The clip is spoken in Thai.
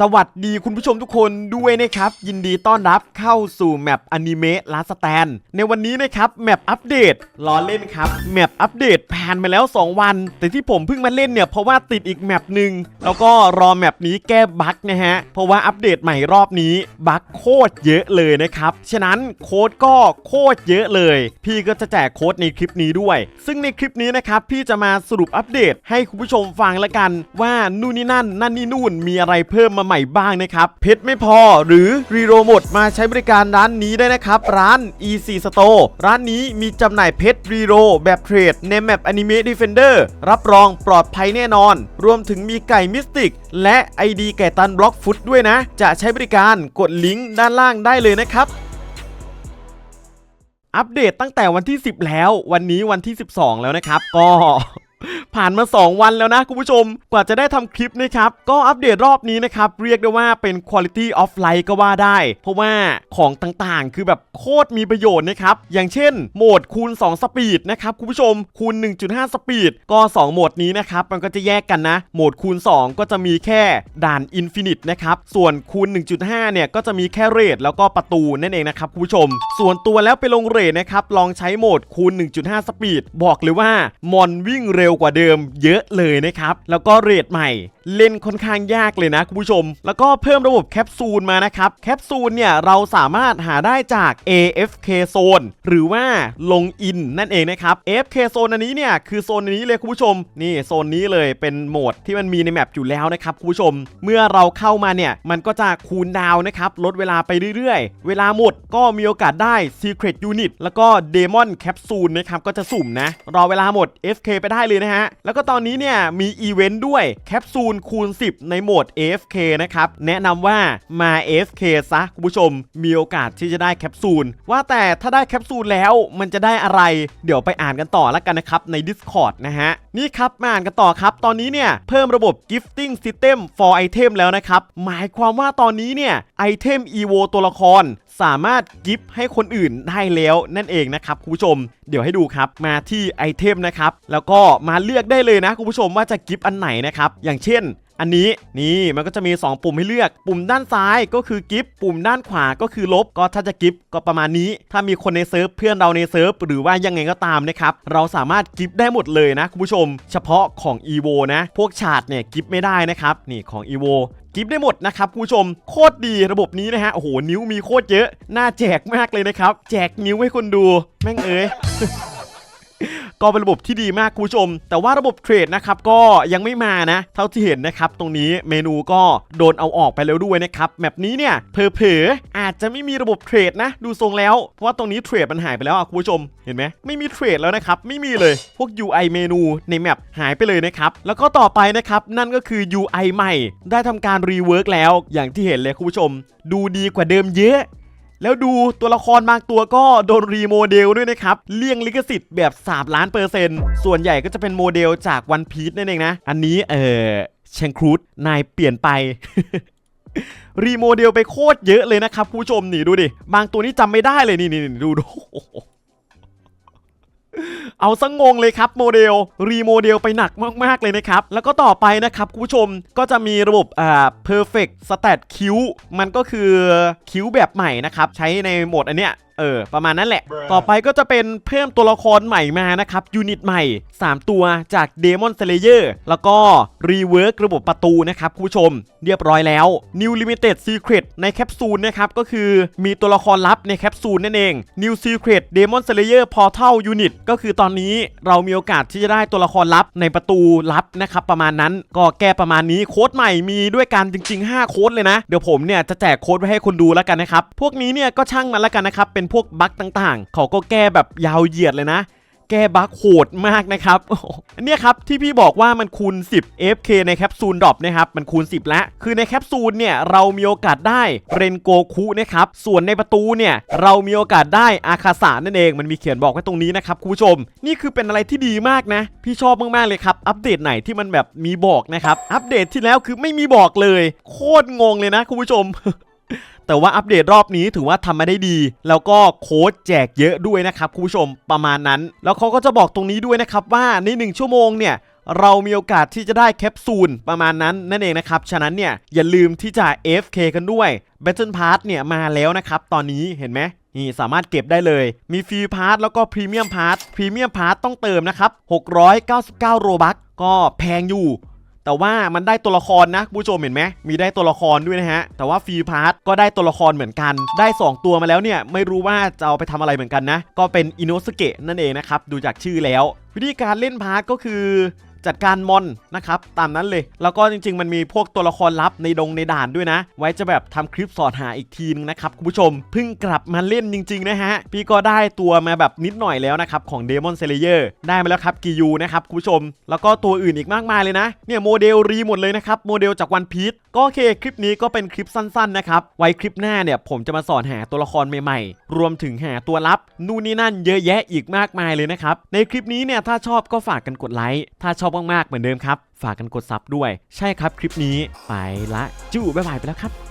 สวัสดีคุณผู้ชมทุกคนด้วยนะครับ ยินดีต้อนรับเข้าสู่แมปอนิเมะลาสแตนในวันนี้นะครับแมปอัปเดตล้อเล่นครับแมปอัปเดตผ่านมาแล้ว 2 วัน แต่ที่ผมเพิ่งมาเล่นเนี่ยเพราะว่าติดอีกแมปหนึ่งแล้วก็รอแมปนี้แก้บั๊กนะฮะ เพราะว่าอัปเดตใหม่รอบนี้บั๊กโคตรเยอะเลยนะครับ ฉะนั้นโค้ดก็โคตรเยอะเลย พี่ก็จะแจกโค้ดในคลิปนี้ด้วย ซึ่งในคลิปนี้นะครับพี่จะมาสรุปอัปเดตให้คุณผู้ชมฟังละกัน ว่านู่นนี่นั่นนั่นนี่นู่นมีอะไรเพิ่มมาใหม่บ้างนะครับ เพชรไม่พอหรือรีโรหมดมาใช้บริการร้านนี้ได้นะครับ ร้าน EC Store ร้านนี้มีจำหน่ายเพชรรีโรแบบเทรดในแมป Anime Defender รับรองปลอดภัยแน่นอน รวมถึงมีไก่มิสติก และ ID ไก่ตันบล็อกฟุตด้วยนะ จะใช้บริการกดลิงก์ด้านล่างได้เลยนะครับอัปเดตตั้งแต่วันที่ 10 แล้ว วันนี้วันที่ 12 แล้วนะครับ ก็ ผ่านมา 2 วันแล้วนะคุณผู้ชม กว่าจะได้ทำคลิปนะครับ ก็อัปเดตรอบนี้นะครับ เรียกได้ว่าเป็น Quality of Life ก็ว่าได้ เพราะว่าของต่างๆ คือแบบโคตรมีประโยชน์นะครับ อย่างเช่น โหมดคูณ 2 สปีดนะครับคุณผู้ชม คูณ 1.5 สปีด ก็ 2 โหมดนี้นะครับ มันก็จะแยกกันนะ โหมดคูณ 2 ก็จะมีแค่ด่าน Infinite นะครับ ส่วนคูณ 1.5 เนี่ย ก็จะมีแค่เรทแล้วก็ประตูนั่นเองนะครับคุณผู้ชม ส่วนตัวแล้วไปลงเรทนะครับ ลองใช้โหมดคูณ 1.5 สปีด บอกเลยว่ามอนวิ่งเร็วกว่าเดิมเยอะเลยนะครับ แล้วก็เรทใหม่ เล่นค่อนข้างยากเลยนะคุณผู้ชม แล้วก็เพิ่มระบบแคปซูลมานะครับ แคปซูลเนี่ยเราสามารถหาได้จาก AFK Zone หรือว่าลงอินนั่นเองนะครับ AFK Zone อันนี้เนี่ยคือโซนนี้เลยคุณผู้ชม นี่โซนนี้เลยเป็นโหมดที่มันมีในแมปอยู่แล้วนะครับคุณผู้ชม เมื่อเราเข้ามาเนี่ยมันก็จะคูลดาวน์นะครับลดเวลาไปเรื่อยๆ เวลาหมดก็มีโอกาสได้ Secret Unit แล้วก็ Demon Capsule นะครับก็จะสุ่มนะรอเวลาหมด FK ไปได้เลยนะฮะแล้วก็ตอนนี้เนี่ยมีอีเวนต์ด้วยแคปซูลคูณ 10 ในโหมด AFK นะครับ แนะนำว่ามา AFK ซะคุณผู้ชม มีโอกาสที่จะได้แคปซูล ว่าแต่ถ้าได้แคปซูลแล้วมันจะได้อะไร เดี๋ยวไปอ่านกันต่อแล้วกันนะครับ ใน Discord นะฮะ นี่ครับ มาอ่านกันต่อครับ ตอนนี้เนี่ย เพิ่มระบบ gifting system for item แล้วนะครับ หมายความว่าตอนนี้เนี่ยไอเทมอีโวตัวละครสามารถกิฟให้คนอื่นได้แล้วนั่นเองนะครับคุณผู้ชม เดี๋ยวให้ดูครับมาที่ไอเทมนะครับแล้วก็มาเลือกได้เลยนะคุณผู้ชมว่าจะกิฟอันไหนนะครับอย่างเช่น อันนี้นี่มันก็จะมี 2 ปุ่มให้เลือก ปุ่มด้านซ้ายก็คือกิฟปุ่มด้านขวาก็คือลบ ก็ถ้าจะกิฟก็ประมาณนี้ ถ้ามีคนในเซิร์ฟเพื่อนเราในเซิร์ฟหรือว่ายังไงก็ตามนะครับ เราสามารถกิฟได้หมดเลยนะคุณผู้ชม เฉพาะของ EVO นะ พวกฉาดเนี่ยกิฟไม่ได้นะครับ นี่ของ EVO กิฟได้หมดนะครับคุณผู้ชมโคตรดีระบบนี้นะฮะโอ้โหนิ้วมีโคตรเยอะ น่าแจกมากเลยนะครับ แจกนิ้วให้คนดู แม่งเอ้ย ก็เป็นระบบที่ดีมากคุณผู้ชม แต่ว่าระบบเทรดนะครับก็ยังไม่มานะ เท่าที่เห็นนะครับตรงนี้เมนูก็โดนเอาออกไปแล้วด้วยนะครับแมปนี้เนี่ยเผลอๆอาจจะไม่มีระบบเทรดนะ ดูทรงแล้ว เพราะว่าตรงนี้เทรดมันหายไปแล้วอะคุณผู้ชมเห็นไหมไม่มีเทรดแล้วนะครับไม่มีเลยพวก UI เมนูในแมปหายไปเลยนะครับแล้วก็ต่อไปนะครับนั่นก็คือ UI ใหม่ ได้ทำการรีเวิร์กแล้ว อย่างที่เห็นเลยคุณผู้ชม ดูดีกว่าเดิมเยอะ แล้วดูตัวละครบางตัวก็โดนรีโมเดลด้วยนะครับ เลี่ยงลิขสิทธิ์แบบ3ล้านเปอร์เซ็นต์ส่วนใหญ่ก็จะเป็นโมเดลจากวันพีซนั่นเองนะ อันนี้เออเชงครูดนายเปลี่ยนไปรีโมเดลไปโคตรเยอะเลยนะครับผู้ชมนี่ดูดิ บางตัวนี้จำไม่ได้เลยนี่นี่ดูดู เอาซะงงเลยครับโมเดลรีโมเดลไปหนักมากๆเลยนะครับ แล้วก็ต่อไปนะครับคุณผู้ชมก็จะมีระบบอ่า perfect stat q มันก็คือคิวแบบใหม่นะครับ ใช้ในโหมดอันเนี้ยเออ ประมาณนั้นแหละ ต่อไปก็จะเป็นเพิ่มตัวละครใหม่มานะครับ ยูนิตใหม่ 3 ตัวจาก Demon Slayer แล้วก็รีเวิร์กระบบประตูนะครับคุณผู้ชม เรียบร้อยแล้ว New Limited Secret ในแคปซูลนะครับ ก็คือมีตัวละครลับในแคปซูลนั่นเอง New Secret Demon Slayer Portal Unit ก็คือตอนนี้เรามีโอกาสที่จะได้ตัวละครลับในประตูลับนะครับประมาณนั้นก็แก้ประมาณนี้โค้ดใหม่มีด้วยกันจริง ๆ 5 โค้ดเลยนะ เดี๋ยวผมเนี่ยจะแจกโค้ดไว้ให้คนดูแล้วกันนะครับพวกนี้เนี่ยก็ช่างมันแล้วกันนะครับเป็นพวกบั๊กต่างๆ เขาก็แก้แบบยาวเหยียดเลยนะ แก้บั๊กโหดมากนะครับเนี้ยครับที่พี่บอกว่ามันคูณ 10 FK ในแคปซูลดรอปนะครับ มันคูณ 10แล้วคือในแคปซูลเนี่ยเรามีโอกาสได้เรนโกคุนะครับ ส่วนในประตูเนี่ยเรามีโอกาสได้อาคาสานั่นเอง มันมีเขียนบอกไว้ตรงนี้นะครับคุณผู้ชม นี่คือเป็นอะไรที่ดีมากนะ พี่ชอบมากๆเลยครับ อัปเดตไหนที่มันแบบมีบอกนะครับ อัปเดตที่แล้วคือไม่มีบอกเลย โคตรงงเลยนะคุณผู้ชม แต่ว่าอัปเดตรอบนี้ถือว่าทำมาได้ดี แล้วก็โค้ดแจกเยอะด้วยนะครับคุณผู้ชมประมาณนั้น แล้วเขาก็จะบอกตรงนี้ด้วยนะครับว่าใน 1 ชั่วโมงเนี่ยเรามีโอกาสที่จะได้แคปซูลประมาณนั้นนั่นเองนะครับ ฉะนั้นเนี่ยอย่าลืมที่จะ fk กันด้วย Battle Pass เนี่ยมาแล้วนะครับ ตอนนี้เห็นไหมนี่สามารถเก็บได้เลย มีฟรีพาร์ทแล้วก็พรีเมียมพาร์ทพรีเมียมพาร์ทต้องเติมนะครับ 699 โรบัคก็แพงอยู่ แต่ว่ามันได้ตัวละครนะผู้ชมเห็นไหมมีได้ตัวละครด้วยนะฮะ แต่ว่าฟรีพาร์ทก็ได้ตัวละครเหมือนกัน ได้ 2 ตัวมาแล้วเนี่ย ไม่รู้ว่าจะเอาไปทำอะไรเหมือนกันนะ ก็เป็นอินโนสเกะนั่นเองนะครับ ดูจากชื่อแล้ว วิธีการเล่นพาร์ทก็คือ จัดการมอนนะครับตามนั้นเลย แล้วก็จริง ๆ มันมีพวกตัวละครลับในดงในด่านด้วยนะ ไว้จะแบบทำคลิปสอนหาอีกทีนึงนะครับคุณผู้ชมเพิ่งกลับมาเล่นจริง ๆ นะฮะ พี่ก็ได้ตัวมาแบบนิดหน่อยแล้วนะครับ ของ Demon Slayer ได้มาแล้วครับกิยูนะครับคุณผู้ชม แล้วก็ตัวอื่นอีกมากมายเลยนะเนี่ยโมเดลรีหมดเลยนะครับโมเดลจากวันพีชก็โอเคคลิปนี้ก็เป็นคลิปสั้นๆนะครับไว้คลิปหน้าเนี่ยผมจะมาสอนหาตัวละครใหม่ๆ รวมถึงหาตัวลับนู่นนี่นั่นเยอะแยะอีกมากมายเลยนะครับในคลิปนี้เนี่ยถ้าชอบก็ฝากกันกดไลค์ถ้าชอบมากๆเหมือนเดิมครับ ฝากกันกดซับด้วย ใช่ครับคลิปนี้ไปละจู้บ๊ายบายไปแล้วครับ